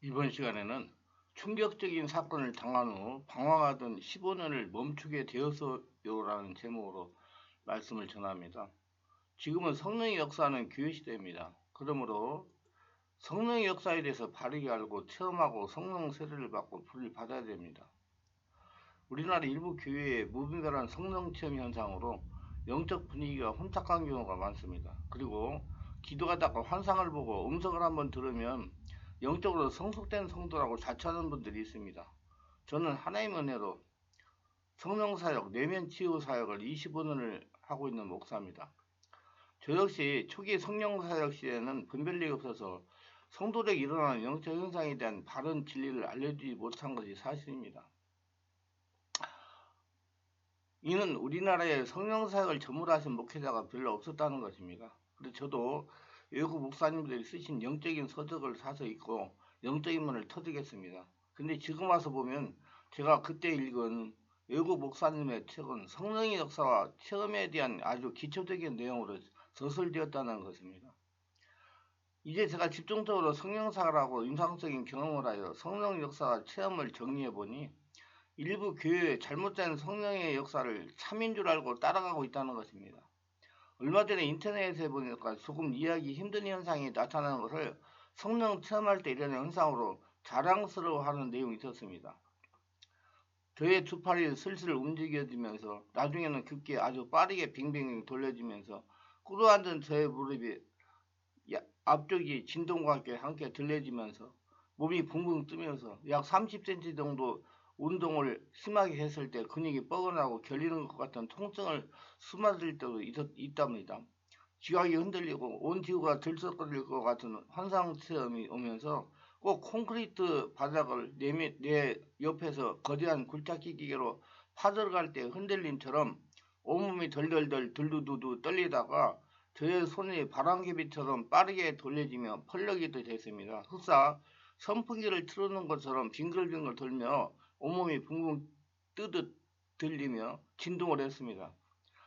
이번 시간에는 충격적인 사건을 당한 후 방황하던 15년을 멈추게 되었어요라는 제목으로 말씀을 전합니다. 지금은 성령의 역사는 교회 시대입니다. 그러므로 성령의 역사에 대해서 바르게 알고 체험하고 성령 세례를 받고 불을 받아야 됩니다. 우리나라 일부 교회의 무분별한 성령 체험 현상으로 영적 분위기가 혼탁한 경우가 많습니다. 그리고 기도하다가 환상을 보고 음성을 한번 들으면 영적으로 성숙된 성도라고 자처하는 분들이 있습니다. 저는 하나님의 은혜로 성령 사역, 내면 치유 사역을 25년을 하고 있는 목사입니다. 저 역시 초기 성령 사역 시에는 분별력이 없어서 성도들에게 일어나는 영적 현상에 대한 바른 진리를 알려주지 못한 것이 사실입니다. 이는 우리나라에 성령 사역을 전무로 하신 목회자가 별로 없었다는 것입니다. 그래서 저도 외국 목사님들이 쓰신 영적인 서적을 사서 읽고 영적인 문을 터득했습니다. 근데 지금 와서 보면 제가 그때 읽은 외국 목사님의 책은 성령의 역사와 체험에 대한 아주 기초적인 내용으로 서술되었다는 것입니다. 이제 제가 집중적으로 성령사라고 임상적인 경험을 하여 성령 역사와 체험을 정리해 보니 일부 교회의 잘못된 성령의 역사를 참인 줄 알고 따라가고 있다는 것입니다. 얼마 전에 인터넷에 보니까 조금 이해하기 힘든 현상이 나타나는 것을 성령 체험할 때 이런 현상으로 자랑스러워하는 내용이 있었습니다. 저의 두 팔이 슬슬 움직여지면서 나중에는 급게 아주 빠르게 빙빙 돌려지면서 꿇어앉은 저의 무릎이 앞쪽이 진동과 함께 들려지면서 몸이 붕붕 뜨면서 약 30cm 정도 운동을 심하게 했을 때 근육이 뻐근하고 결리는 것 같은 통증을 수맞을 때도 있, 답니다 지각이 흔들리고 온 지구가 들썩거릴 것 같은 환상 체험이 오면서 꼭 콘크리트 바닥을 내, 내 옆에서 거대한 굴착기 기계로 파들어갈 때 흔들림처럼 온몸이 덜덜덜 들두두두 떨리다가 저의 손이 바람개비처럼 빠르게 돌려지며 펄럭이 됐습니다. 흡사 선풍기를 틀어놓은 것처럼 빙글빙글 돌며 온몸이 붕붕 뜨듯 들리며 진동을 했습니다.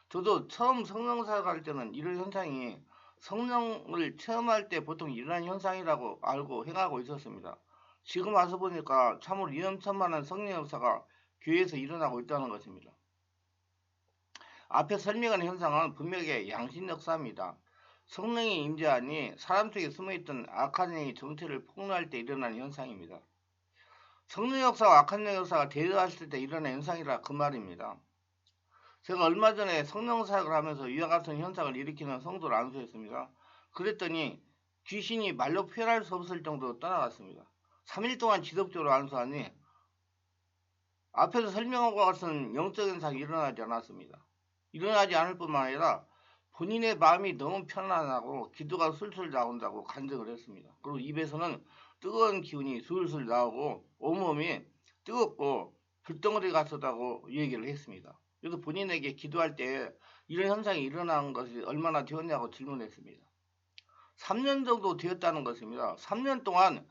저도 처음 성령사역 할 때는 이런 현상이 성령을 체험할 때 보통 일어나는 현상이라고 알고 행하고 있었습니다. 지금 와서 보니까 참으로 위험천만한 성령 역사가 교회에서 일어나고 있다는 것입니다. 앞에 설명한 현상은 분명히 양심 역사입니다. 성령이 임재하니 사람 속에 숨어있던 악한 영의 정체를 폭로할 때 일어나는 현상입니다. 성령 역사와 악한 영 역사가 대조했을 때 일어나는 현상이라 그 말입니다. 제가 얼마 전에 성령 사역을 하면서 이와 같은 현상을 일으키는 성도를 안수했습니다. 그랬더니 귀신이 말로 표현할 수 없을 정도로 떠나갔습니다. 3일 동안 지속적으로 안수하니 앞에서 설명한 것 같은 영적 현상이 일어나지 않았습니다. 일어나지 않을 뿐만 아니라 본인의 마음이 너무 편안하고 기도가 술술 나온다고 간증을 했습니다. 그리고 입에서는 뜨거운 기운이 술술 나오고 온몸이 뜨겁고 불덩어리 같았다고 얘기를 했습니다. 그래서 본인에게 기도할 때 이런 현상이 일어난 것이 얼마나 되었냐고 질문했습니다. 3년 정도 되었다는 것입니다. 3년 동안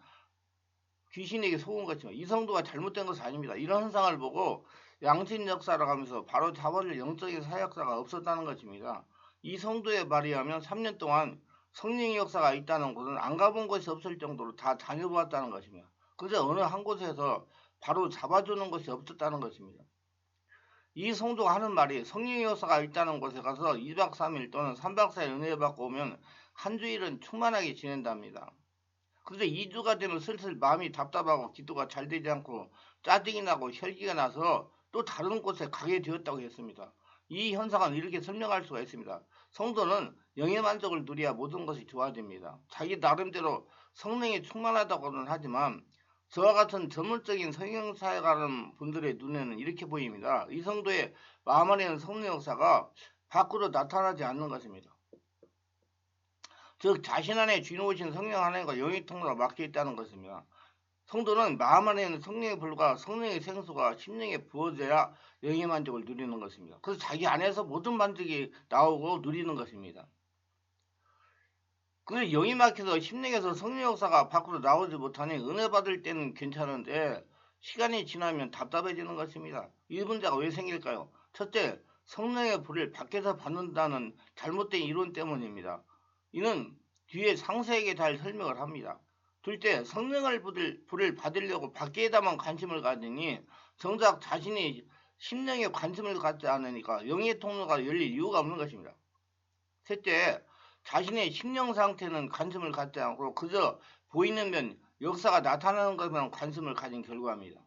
귀신에게 속은 것이죠. 이 성도가 잘못된 것이 아닙니다. 이런 현상을 보고 양심 역사라고 하면서 바로 잡아줄 영적인 사역사가 없었다는 것입니다. 이 성도의 말이 하면 3년 동안 성령의 역사가 있다는 곳은 안 가본 곳이 없을 정도로 다 다녀보았다는 것입니다. 그저 어느 한 곳에서 바로 잡아주는 것이 없었다는 것입니다. 이 성도가 하는 말이 성령의 역사가 있다는 곳에 가서 2박 3일 또는 3박 4일 은혜 받고 오면 한 주일은 충만하게 지낸답니다. 그런데 2주가 되면 슬슬 마음이 답답하고 기도가 잘 되지 않고 짜증이 나고 혈기가 나서 또 다른 곳에 가게 되었다고 했습니다. 이 현상은 이렇게 설명할 수가 있습니다. 성도는 영의 만족을 누려야 모든 것이 좋아집니다. 자기 나름대로 성령이 충만하다고는 하지만 저와 같은 전문적인 성형사회가는 분들의 눈에는 이렇게 보입니다. 이 성도의 마음 안에 있는 성령 역사가 밖으로 나타나지 않는 것입니다. 즉 자신 안에 주인오신 성령 하나님과 영의 통로가 막혀 있다는 것입니다. 성도는 마음 안에 있는 성령의 불과 성령의 생수가 심령에 부어져야 영의 만족을 누리는 것입니다. 그래서 자기 안에서 모든 만족이 나오고 누리는 것입니다. 그 영이 막혀서 심령에서 성령 역사가 밖으로 나오지 못하니 은혜 받을 때는 괜찮은데 시간이 지나면 답답해지는 것입니다. 이 문제가 왜 생길까요? 첫째, 성령의 불을 밖에서 받는다는 잘못된 이론 때문입니다. 이는 뒤에 상세하게 잘 설명을 합니다. 둘째, 성령을 불을, 불을 받으려고 밖에다만 관심을 가더니 정작 자신이 심령에 관심을 갖지 않으니까 영의 통로가 열릴 이유가 없는 것입니다. 셋째, 자신의 심령 상태는 관심을 갖지 않고 그저 보이는 면 역사가 나타나는 것만 관심을 가진 결과입니다.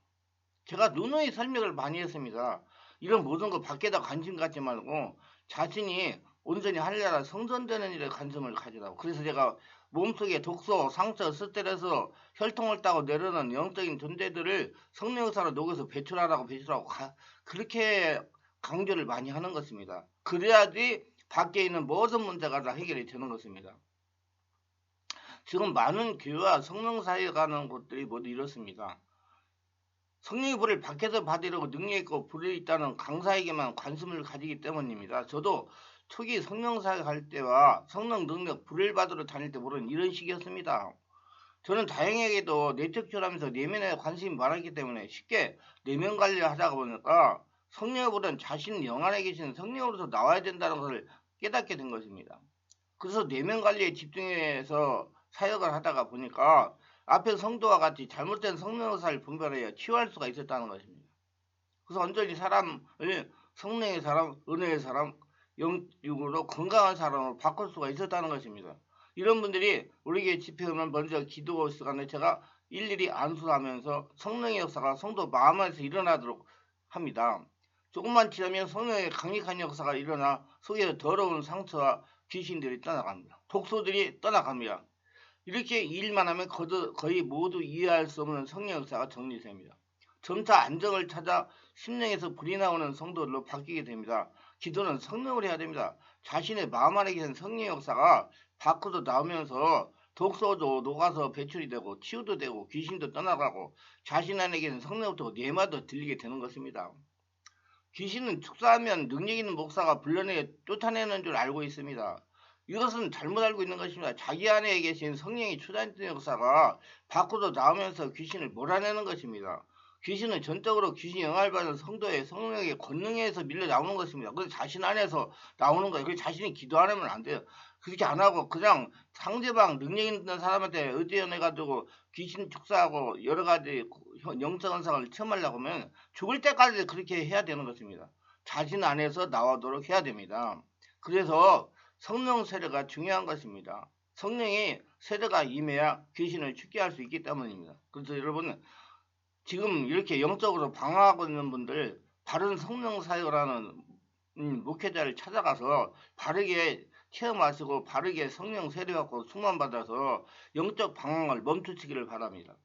제가 누누이 설명을 많이 했습니다. 이런 모든 것 밖에다 관심 갖지 말고 자신이 온전히 하늘나라 성전되는 일에 관심을 가지라고. 그래서 제가 몸속에 독소, 상처, 스트레스, 혈통을 따고 내려오는 영적인 존재들을 성령사로 녹여서 배출하라고 배출하고 가, 그렇게 강조를 많이 하는 것입니다. 그래야지 밖에 있는 모든 문제가 다 해결이 되는 것입니다. 지금 많은 교회와 성령 사이에 가는 곳들이 모두 이렇습니다. 성령의 불을 밖에서 받으려고 능력 있고 불이 있다는 강사에게만 관심을 가지기 때문입니다. 저도 초기 성령 사역 할 때와 성령 능력 불을 받으러 다닐 때 모르는 이런 식이었습니다. 저는 다행하게도 내적혈하면서 내면에 관심이 많았기 때문에 쉽게 내면 관리를 하다가 보니까 성령의 불은 자신 영 안에 계신 성령으로서 나와야 된다는 것을 깨닫게 된 것입니다. 그래서 내면 관리에 집중해서 사역을 하다가 보니까 앞에 성도와 같이 잘못된 성령의사를 분별하여 치유할 수가 있었다는 것입니다. 그래서 완전히 사람을 성령의 사람, 은혜의 사람, 영육으로 건강한 사람으로 바꿀 수가 있었다는 것입니다. 이런 분들이 우리에게 집회 오면 먼저 기도 시간에 제가 일일이 안수하면서 성령의 역사가 성도 마음 안에서 일어나도록 합니다. 조금만 지나면 성령의 강력한 역사가 일어나 속에 더러운 상처와 귀신들이 떠나갑니다. 독소들이 떠나갑니다. 이렇게 일만 하면 거의 모두 이해할 수 없는 성령 역사가 정리됩니다. 점차 안정을 찾아 심령에서 불이 나오는 성도들로 바뀌게 됩니다. 기도는 성령을 해야 됩니다. 자신의 마음 안에 계신 성령 역사가 밖으로 나오면서 독소도 녹아서 배출이 되고 치유도 되고 귀신도 떠나가고 자신 안에 계신 성령부터 뇌마도 들리게 되는 것입니다. 귀신은 축사하면 능력 있는 목사가 불러내 쫓아내는 줄 알고 있습니다. 이것은 잘못 알고 있는 것입니다. 자기 안에 계신 성령의 추단된 역사가 밖으로 나오면서 귀신을 몰아내는 것입니다. 귀신은 전적으로 귀신 영향을 받은 성도의 성령의 권능에서 밀려 나오는 것입니다. 그래서 자신 안에서 나오는 거예요. 그래서 자신이 기도 안 하면 안 돼요. 그렇게 안 하고 그냥 상대방 능력 있는 사람한테 의지해가지고 귀신 축사하고 여러 가지 영적 현상을 체험하려고 하면 죽을 때까지 그렇게 해야 되는 것입니다. 자신 안에서 나오도록 해야 됩니다. 그래서 성령 세례가 중요한 것입니다. 성령이 세례가 임해야 귀신을 죽게 할수 있기 때문입니다. 그래서 여러분 지금 이렇게 영적으로 방황하고 있는 분들 바른 성령 사역을 하는 음, 목회자를 찾아가서 바르게 체험하시고 바르게 성령 세례 받고 충만 받아서 영적 방황을 멈추시기를 바랍니다.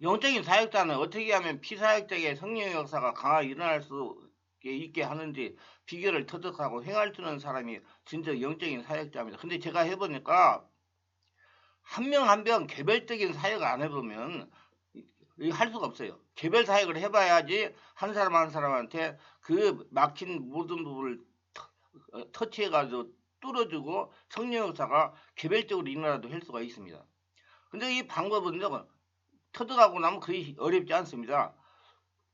영적인 사역자는 어떻게 하면 피사역적의 성령 역사가 강하게 일어날 수 있게 하는지 비결을 터득하고 행할 수 있는 사람이 진짜 영적인 사역자입니다. 근데 제가 해보니까 한 명 한 명 개별적인 사역을 안 해보면 할 수가 없어요. 개별 사역을 해봐야지 한 사람 한 사람한테 그 막힌 모든 부분을 어, 터치해가지고 뚫어주고 성령 역사가 개별적으로 일어나도 할 수가 있습니다. 근데 이 방법은요, 터득하고 나면 거의 어렵지 않습니다.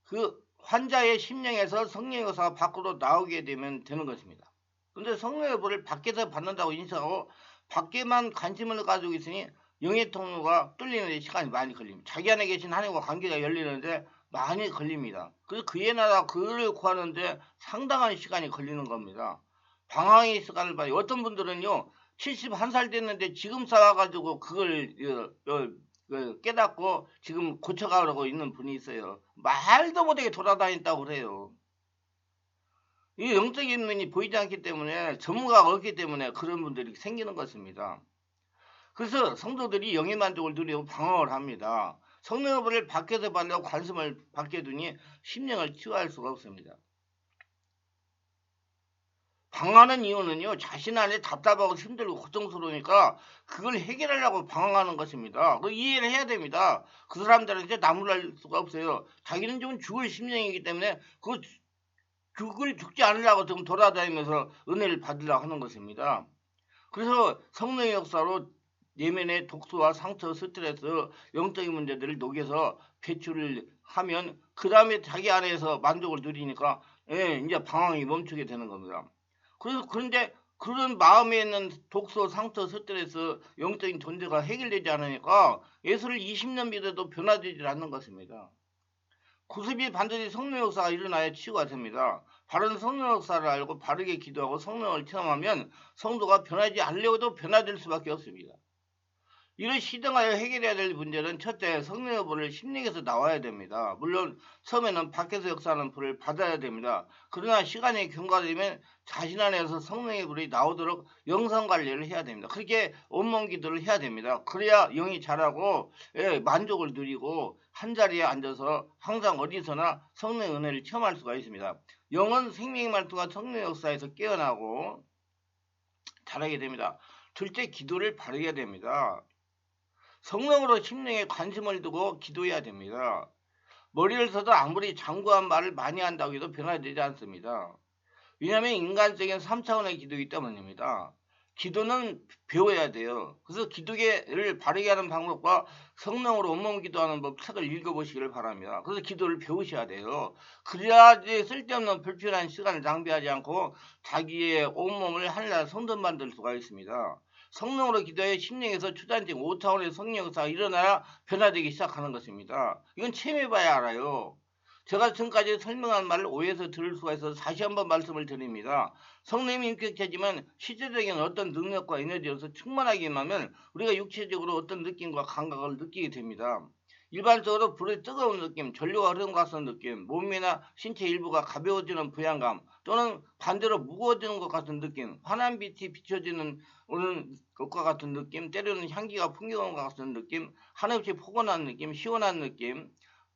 그 환자의 심령에서 성령 역사가 밖으로 나오게 되면 되는 것입니다. 근데 성령의 불을 밖에서 받는다고 인식하고 밖에만 관심을 가지고 있으니 영의 통로가 뚫리는데 시간이 많이 걸립니다. 자기 안에 계신 하나님과 관계가 열리는데 많이 걸립니다. 그래서 그의 나라 그를 구하는데 상당한 시간이 걸리는 겁니다. 방황의 시간을 봐요. 어떤 분들은요 71살 됐는데 지금 싸워가지고 그걸 어, 어, 어, 깨닫고 지금 고쳐가려고 있는 분이 있어요. 말도 못하게 돌아다닌다고 그래요. 이 영적인 면이 보이지 않기 때문에 전문가가 없기 때문에 그런 분들이 생기는 것입니다. 그래서 성도들이 영의 만족을 누리고 방황을 합니다. 성령을 밖에서 받려고 관심을 받게 두니 심령을 치유할 수가 없습니다. 방황하는 이유는요, 자신 안에 답답하고 힘들고 고통스러우니까 그걸 해결하려고 방황하는 것입니다. 그 이해를 해야 됩니다. 그 사람들은 이제 나무랄 수가 없어요. 자기는 좀 죽을 심령이기 때문에 그 죽을 죽지 않으려고 지금 돌아다니면서 은혜를 받으려고 하는 것입니다. 그래서 성령의 역사로 내면의 독소와 상처, 스트레스, 영적인 문제들을 녹여서 배출을 하면 그 다음에 자기 안에서 만족을 누리니까 예, 이제 방황이 멈추게 되는 겁니다. 그래서 그런데 그런 마음에 있는 독소, 상처, 스트레스, 영적인 존재가 해결되지 않으니까 예수를 20년 믿어도 변화되지 않는 것입니다. 구습이 반드시 성령 역사가 일어나야 치유가 됩니다. 바른 성령 역사를 알고 바르게 기도하고 성령을 체험하면 성도가 변하지 않으려고도 변화될 수밖에 없습니다. 이를 시정하여 해결해야 될 문제는 첫째 성령의 불을 심령에서 나와야 됩니다. 물론 처음에는 밖에서 역사하는 불을 받아야 됩니다. 그러나 시간이 경과되면 자신 안에서 성령의 불이 나오도록 영성 관리를 해야 됩니다. 그렇게 온몸 기도를 해야 됩니다. 그래야 영이 자라고 예, 만족을 누리고 한 자리에 앉아서 항상 어디서나 성령의 은혜를 체험할 수가 있습니다. 영은 생명의 말투가 성령 역사에서 깨어나고 자라게 됩니다. 둘째 기도를 바르게 됩니다. 성령으로 심령에 관심을 두고 기도해야 됩니다. 머리를 써도 아무리 장구한 말을 많이 한다고 해도 변화되지 않습니다. 왜냐하면 인간적인 3차원의 기도이기 때문입니다. 기도는 배워야 돼요. 그래서 기도를 바르게 하는 방법과 성령으로 온몸 기도하는 법 책을 읽어보시기를 바랍니다. 그래서 기도를 배우셔야 돼요. 그래야지 쓸데없는 불필요한 시간을 낭비하지 않고 자기의 온몸을 하늘나라 성전 만들 수가 있습니다. 성령으로 기도해 심령에서 초단적 5차원의 성령 역사가 일어나야 변화되기 시작하는 것입니다. 이건 체험해봐야 알아요. 제가 지금까지 설명한 말을 오해해서 들을 수가 있어서 다시 한번 말씀을 드립니다. 성령이 인격체지만 실제적인 어떤 능력과 에너지로서 충만하기만 하면 우리가 육체적으로 어떤 느낌과 감각을 느끼게 됩니다. 일반적으로 불의 뜨거운 느낌, 전류가 흐르는 것 같은 느낌, 몸이나 신체 일부가 가벼워지는 부양감 또는 반대로 무거워지는 것 같은 느낌, 환한 빛이 비춰지는 오는 것과 같은 느낌, 때로는 향기가 풍겨오는 것 같은 느낌, 한없이 포근한 느낌, 시원한 느낌,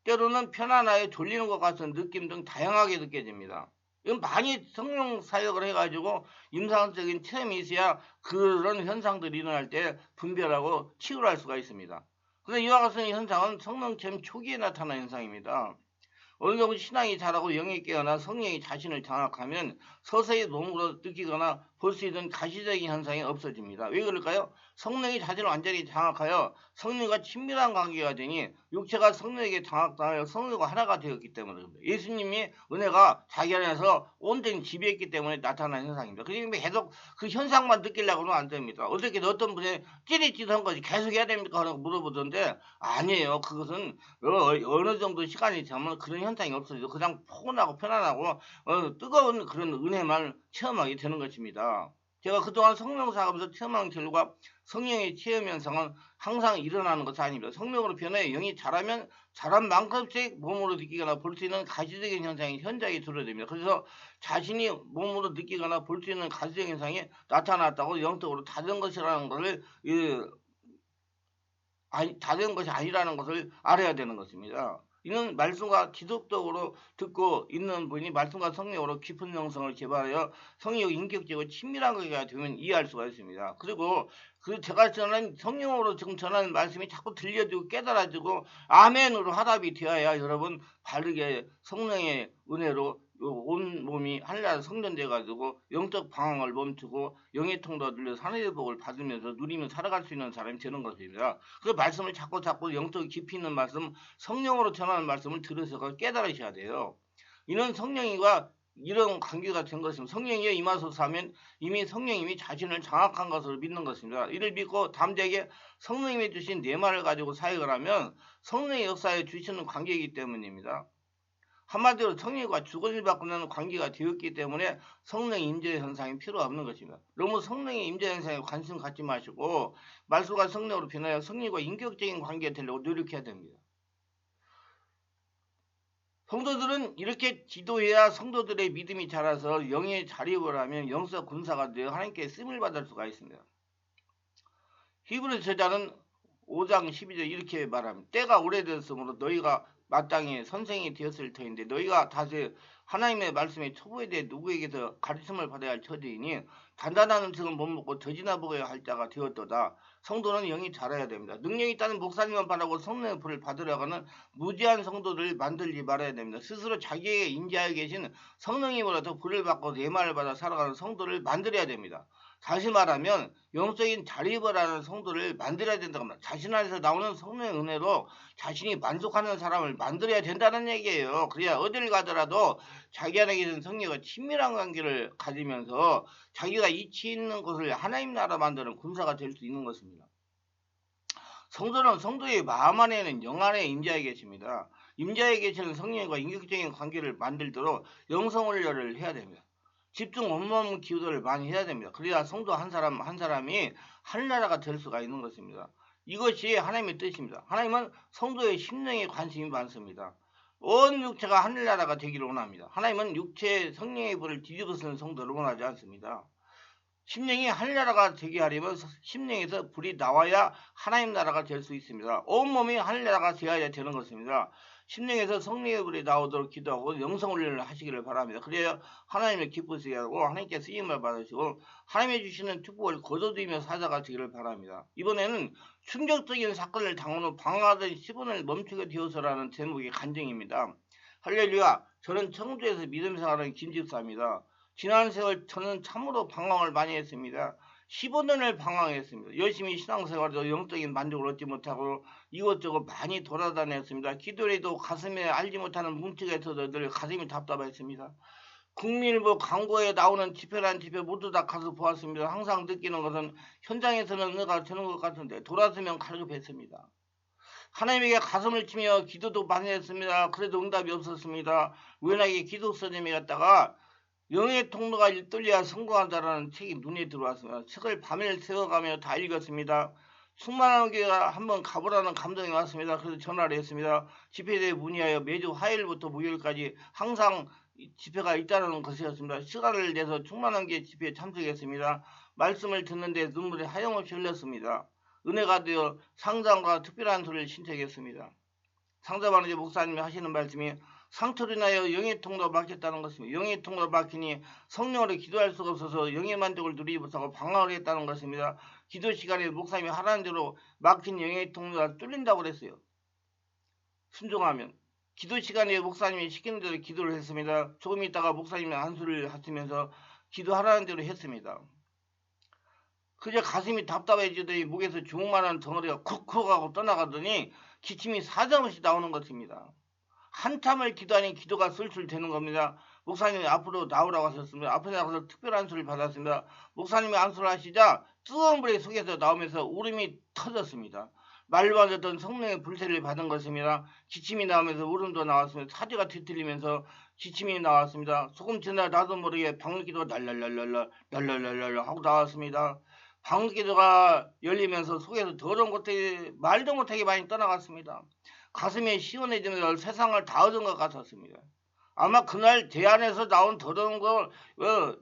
때로는 편안하게 졸리는 것 같은 느낌 등 다양하게 느껴집니다. 이건 많이 성령 사역을 해가지고 임상적인 체험이 있어야 그런 현상들이 일어날 때 분별하고 치유를 할 수가 있습니다. 그런데 이와 같은 현상은 성령체험 초기에 나타나는 현상입니다. 어느 정도 신앙이 자라고 영이 깨어나 성령이 자신을 장악하면 서서히 몸으로 느끼거나 볼 수 있는 가시적인 현상이 없어집니다. 왜 그럴까요? 성령이 자신을 완전히 장악하여 성령과 친밀한 관계가 되니 육체가 성령에게 장악당하여 성령과 하나가 되었기 때문입니다. 예수님이 은혜가 자기 안에서 온전히 지배했기 때문에 나타난 현상입니다. 그러니까 계속 그 현상만 느끼려고 하면 안 됩니다. 어떻게 어떤 분이 찌릿찌릿한 것이 계속 해야 됩니까? 하고 물어보던데 아니에요. 그것은 어느 정도 시간이 지나면 그런 현상이 없어지죠. 그냥 포근하고 편안하고 어, 뜨거운 그런 은혜만 체험하게 되는 것입니다. 제가 그동안 성령 사하면서 체험한 결과 성령의 체험 현상은 항상 일어나는 것이 아닙니다. 성령으로 변해 영이 자라면 자란 만큼씩 몸으로 느끼거나 볼 수 있는 가시적인 현상이 현장에 드러납니다. 그래서 자신이 몸으로 느끼거나 볼 수 있는 가시적인 현상이 나타났다고 영적으로 다른 것이라는 것을 아니, 다른 것이 아니라는 것을 알아야 되는 것입니다. 이는 말씀과 지속적으로 듣고 있는 분이 말씀과 성령으로 깊은 영성을 개발하여 성령 인격적으로 친밀한 것이 되면 이해할 수가 있습니다. 그리고 그 제가 전하는 성령으로 지금 전하는 말씀이 자꾸 들려지고 깨달아지고 아멘으로 화답이 되어야 여러분 바르게 성령의 은혜로 온 몸이 하늘나라 성전돼 가지고 영적 방황을 멈추고 영의 통도 들려 산의 복을 받으면서 누리며 살아갈 수 있는 사람이 되는 것입니다. 그 말씀을 자꾸 자꾸 영적 깊이 있는 말씀, 성령으로 전하는 말씀을 들으셔서 깨달으셔야 돼요. 이는 성령이가 이런 관계가 된 것입니다. 성령이 임하소서 하면 이미 성령님이 자신을 장악한 것을 믿는 것입니다. 이를 믿고 담대하게 성령님이 주신 내 말을 가지고 사역을 하면 성령의 역사에 주시는 관계이기 때문입니다. 한마디로 성령과 죽음을 바꾸는 관계가 되었기 때문에 성령 임재 현상이 필요 없는 것입니다. 너무 성령의 임재 현상에 관심 갖지 마시고 말씀과 성령으로 변하여 성령과 인격적인 관계가 되려고 노력해야 됩니다. 성도들은 이렇게 기도해야 성도들의 믿음이 자라서 영의 자립을 하면 영적 군사가 되어 하나님께 쓰임을 받을 수가 있습니다. 히브리 저자는 5장 12절 이렇게 말합니다. 때가 오래됐으므로 너희가 마땅히 선생이 되었을 터인데 너희가 다시 하나님의 말씀의 초보에 대해 누구에게서 가르침을 받아야 할 처지이니 단단한 음식을 못 먹고 더지나 먹어야 할 자가 되었도다. 성도는 영이 자라야 됩니다. 능력이 있다는 목사님만 바라고 성령의 불을 받으려고는 무지한 성도들을 만들지 말아야 됩니다. 스스로 자기에게 인지하여 계신 성령님으로부터 불을 받고 내 말을 받아 살아가는 성도를 만들어야 됩니다. 다시 말하면 영적인 자립을 하는 성도를 만들어야 된다고 합니다. 자신 안에서 나오는 성령의 은혜로 자신이 만족하는 사람을 만들어야 된다는 얘기예요. 그래야 어딜 가더라도 자기 안에 계신 성령과 친밀한 관계를 가지면서 자기가 이치 있는 곳을 하나님 나라 만드는 군사가 될 수 있는 것입니다. 성도는 성도의 마음 안에는 영 안에 임자에 계십니다. 임자에 계시는 성령과 인격적인 관계를 만들도록 영성 훈련을 해야 됩니다. 집중 온몸 기도를 많이 해야 됩니다. 그래야 성도 한 사람 한 사람이 하늘나라가 될 수가 있는 것입니다. 이것이 하나님의 뜻입니다. 하나님은 성도의 심령에 관심이 많습니다. 온 육체가 하늘나라가 되기를 원합니다. 하나님은 육체의 성령의 불을 뒤집어 쓰는 성도를 원하지 않습니다. 심령이 하늘나라가 되게 하려면 심령에서 불이 나와야 하나님 나라가 될 수 있습니다. 온몸이 하늘나라가 되어야 되는 것입니다. 심령에서 성령의 불이 나오도록 기도하고 영성훈련을 하시기를 바랍니다. 그래야 하나님을 기쁘시게 하고 하나님께 쓰임을 받으시고 하나님이 주시는 축복을 거둬들이며 살아가시기를 바랍니다. 이번에는 충격적인 사건을 당한 후 방황하던 10원을 멈추게 되어서라는 제목의 간증입니다. 할렐루야 저는 청주에서 믿음 생활하는 김집사입니다. 지난 세월 저는 참으로 방황을 많이 했습니다. 15년을 방황했습니다. 열심히 신앙생활도 영적인 만족을 얻지 못하고 이것저것 많이 돌아다녔습니다. 기도에도 가슴에 알지 못하는 뭉치가 있어서 늘 가슴이 답답했습니다. 국민일보 광고에 나오는 집회란 집회 모두 다 가서 보았습니다. 항상 느끼는 것은 현장에서는 은혜가 되는 것 같은데 돌아서면 갈급했습니다. 하나님에게 가슴을 치며 기도도 많이 했습니다. 그래도 응답이 없었습니다. 우연하게 기도 선생님이 갔다가 영의 통로가 뚫려야 성공한다라는 책이 눈에 들어왔습니다. 책을 밤을 새워가며 다 읽었습니다. 충만한 교회가 한번 가보라는 감동이 왔습니다. 그래서 전화를 했습니다. 집회대에 문의하여 매주 화요일부터 목요일까지 항상 집회가 있다는 것이었습니다. 시간을 내서 충만한 교회 집회에 참석했습니다. 말씀을 듣는데 눈물이 하염없이 흘렸습니다. 은혜가 되어 상장과 특별한 소리를 신청했습니다. 상자반의 목사님이 하시는 말씀이 상처로 인하여 영의 통로가 막혔다는 것입니다. 영의 통로가 막히니 성령으로 기도할 수가 없어서 영의 만족을 누리지 못하고 방황을 했다는 것입니다. 기도 시간에 목사님이 하라는 대로 막힌 영의 통로가 뚫린다고 그랬어요. 순종하면. 기도 시간에 목사님이 시키는 대로 기도를 했습니다. 조금 있다가 목사님이 안수를 하시면서 기도하라는 대로 했습니다. 그저 가슴이 답답해지더니 목에서 주먹만한 덩어리가 쿡쿡 하고 떠나가더니 기침이 사정없이 나오는 것입니다. 한참을 기도하니 기도가 술술 되는 겁니다. 목사님이 앞으로 나오라고 하셨습니다. 앞에 나가서 특별한 안수를 받았습니다. 목사님이 안수를 하시자 뜨거운 불의 속에서 나오면서 울음이 터졌습니다. 말로 하셨던 성령의 불세를 받은 것입니다. 기침이 나오면서 울음도 나왔습니다. 사지가 뒤틀리면서 기침이 나왔습니다. 조금 지나 나도 모르게 방울기도가 날랄랄랄라 날랄랄랄라 하고 나왔습니다. 방울기도가 열리면서 속에서 더러운 것들이 말도 못하게 많이 떠나갔습니다. 가슴이 시원해지면서 세상을 다 얻은 것 같았습니다. 아마 그날 대안에서 나온 더러운 걸 어,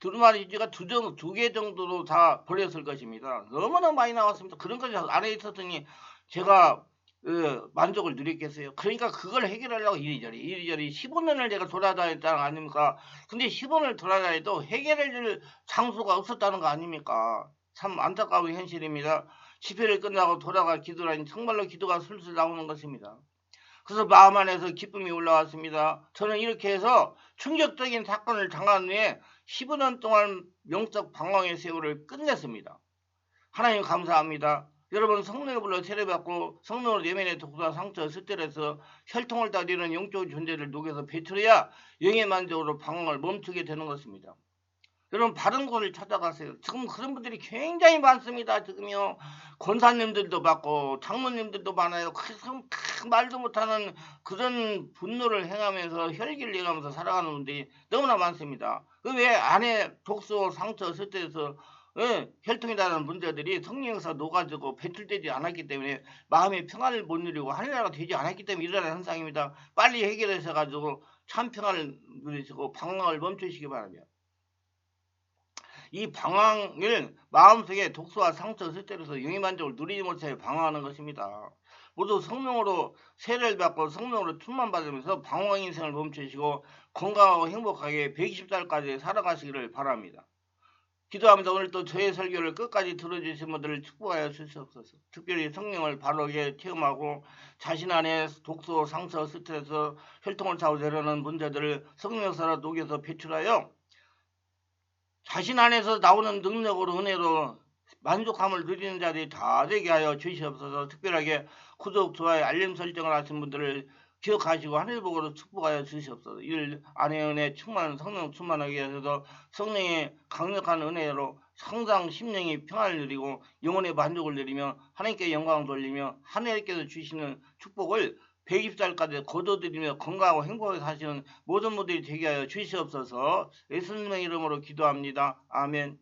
두루마리지가 두, 두 개 정도로 다 버렸을 것입니다. 너무나 많이 나왔습니다. 그런 것이 안에 있었더니 제가 어, 만족을 누렸겠어요. 그러니까 그걸 해결하려고 이리저리 이리저리 15년을 제가 돌아다녔다는 거 아닙니까? 근데 10원을 돌아다녀도 해결할 장소가 없었다는 거 아닙니까? 참 안타까운 현실입니다. 집회를 끝나고 돌아가 기도라니 정말로 기도가 술술 나오는 것입니다. 그래서 마음 안에서 기쁨이 올라왔습니다. 저는 이렇게 해서 충격적인 사건을 당한 후에 15년 동안 영적 방황의 세월을 끝냈습니다. 하나님 감사합니다. 여러분 성령을 불러 세례받고 성령으로 내면의 독사 상처 스트레스 혈통을 따르는 영적 존재를 녹여서 배출해야 영의 만족으로 방황을 멈추게 되는 것입니다. 여러분 바른 곳을 찾아가세요. 지금 그런 분들이 굉장히 많습니다. 지금요 권사님들도 많고 장모님들도 많아요. 그래서 말도 못하는 그런 분노를 행하면서 혈기를 내가면서 살아가는 분들이 너무나 많습니다. 그왜 안에 독소, 상처, 스트레스 예, 혈통이라는 문제들이 성령에서 녹아지고 배출되지 않았기 때문에 마음의 평안을 못 누리고 하늘나라가 되지 않았기 때문에 일어나는 현상입니다. 빨리 해결하셔 가지고 참 평안을 누리시고 방황을 멈추시기 바랍니다. 이 방황을 마음속에 독소와 상처 스트레스 영의 만족을 누리지 못해 방황하는 것입니다. 모두 성령으로 세례를 받고 성령으로 충만 받으면서 방황 인생을 멈추시고 건강하고 행복하게 120살까지 살아가시기를 바랍니다. 기도하면서 오늘 또 저의 설교를 끝까지 들어주신 분들을 축복하여 주시옵소서. 특별히 성령을 바르게 체험하고 자신 안에 독소, 상처, 스트레스, 혈통을 타고 내려오는 문제들을 성령서로 녹여서 배출하여 자신 안에서 나오는 능력으로 은혜로 만족함을 누리는 자들이 다 되게 하여 주시옵소서. 특별하게 구독, 좋아요, 알림 설정을 하신 분들을 기억하시고 하늘복으로 축복하여 주시옵소서. 일 안에 은혜 충만 성령 충만하게 하셔서 성령의 강력한 은혜로 상상 심령이 평안을 누리고 영혼의 만족을 누리며 하나님께 영광을 돌리며 하나님께서 주시는 축복을 120살까지 거둬들이며 건강하고 행복하게 사시는 모든 분들이 되게 하여 주시옵소서 예수님의 이름으로 기도합니다. 아멘